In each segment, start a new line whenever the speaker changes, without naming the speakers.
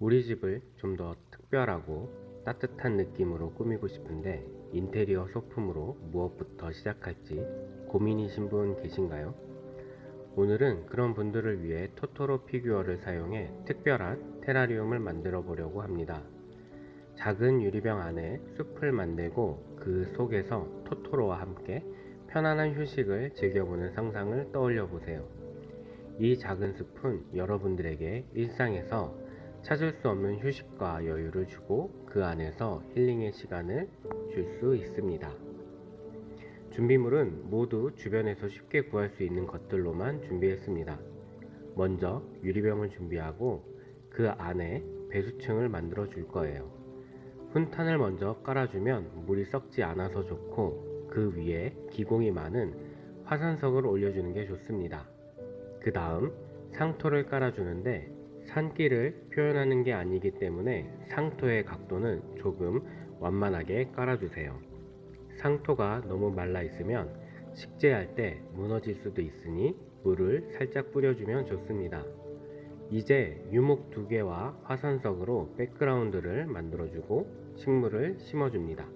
우리 집을 좀 더 특별하고 따뜻한 느낌으로 꾸미고 싶은데 인테리어 소품으로 무엇부터 시작할지 고민이신 분 계신가요? 오늘은 그런 분들을 위해 토토로 피규어를 사용해 특별한 테라리움을 만들어 보려고 합니다. 작은 유리병 안에 숲을 만들고 그 속에서 토토로와 함께 편안한 휴식을 즐겨보는 상상을 떠올려 보세요. 이 작은 숲은 여러분들에게 일상에서 찾을 수 없는 휴식과 여유를 주고 그 안에서 힐링의 시간을 줄 수 있습니다. 준비물은 모두 주변에서 쉽게 구할 수 있는 것들로만 준비했습니다. 먼저 유리병을 준비하고 그 안에 배수층을 만들어 줄 거예요. 훈탄을 먼저 깔아주면 물이 썩지 않아서 좋고 그 위에 기공이 많은 화산석을 올려주는 게 좋습니다. 그 다음 상토를 깔아주는데 산길을 표현하는 게 아니기 때문에 상토의 각도는 조금 완만하게 깔아주세요. 상토가 너무 말라 있으면 식재할 때 무너질 수도 있으니 물을 살짝 뿌려주면 좋습니다. 이제 유목 두 개와 화산석으로 백그라운드를 만들어주고 식물을 심어줍니다.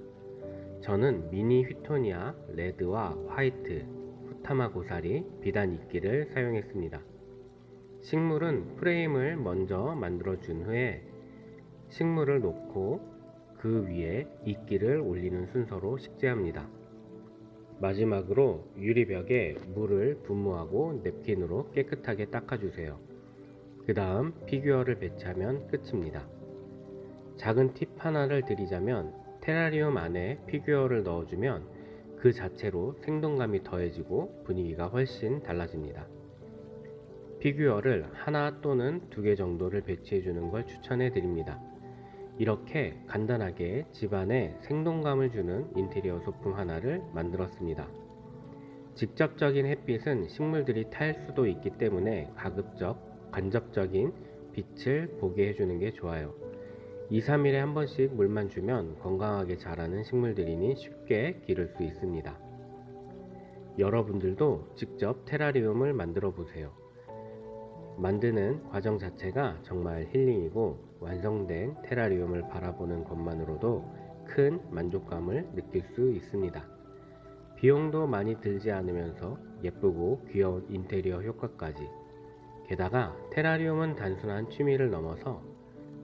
저는 미니 휘토니아 레드와 화이트, 후타마 고사리, 비단 이끼를 사용했습니다. 식물은 프레임을 먼저 만들어 준 후에 식물을 놓고 그 위에 이끼를 올리는 순서로 식재합니다. 마지막으로 유리벽에 물을 분무하고 냅킨으로 깨끗하게 닦아주세요. 그 다음 피규어를 배치하면 끝입니다. 작은 팁 하나를 드리자면 테라리움 안에 피규어를 넣어주면 그 자체로 생동감이 더해지고 분위기가 훨씬 달라집니다. 피규어를 하나 또는 두 개 정도를 배치해 주는 걸 추천해 드립니다. 이렇게 간단하게 집안에 생동감을 주는 인테리어 소품 하나를 만들었습니다. 직접적인 햇빛은 식물들이 탈 수도 있기 때문에 가급적 간접적인 빛을 보게 해주는 게 좋아요. 2, 3일에 한 번씩 물만 주면 건강하게 자라는 식물들이니 쉽게 기를 수 있습니다. 여러분들도 직접 테라리움을 만들어 보세요. 만드는 과정 자체가 정말 힐링이고 완성된 테라리움을 바라보는 것만으로도 큰 만족감을 느낄 수 있습니다. 비용도 많이 들지 않으면서 예쁘고 귀여운 인테리어 효과까지. 게다가 테라리움은 단순한 취미를 넘어서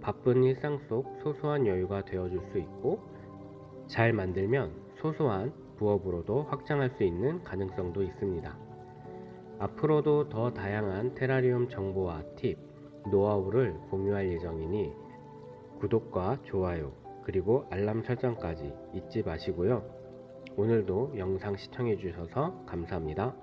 바쁜 일상 속 소소한 여유가 되어줄 수 있고 잘 만들면 소소한 부업으로도 확장할 수 있는 가능성도 있습니다. 앞으로도 더 다양한 테라리움 정보와 팁, 노하우를 공유할 예정이니 구독과 좋아요, 그리고 알람 설정까지 잊지 마시고요. 오늘도 영상 시청해주셔서 감사합니다.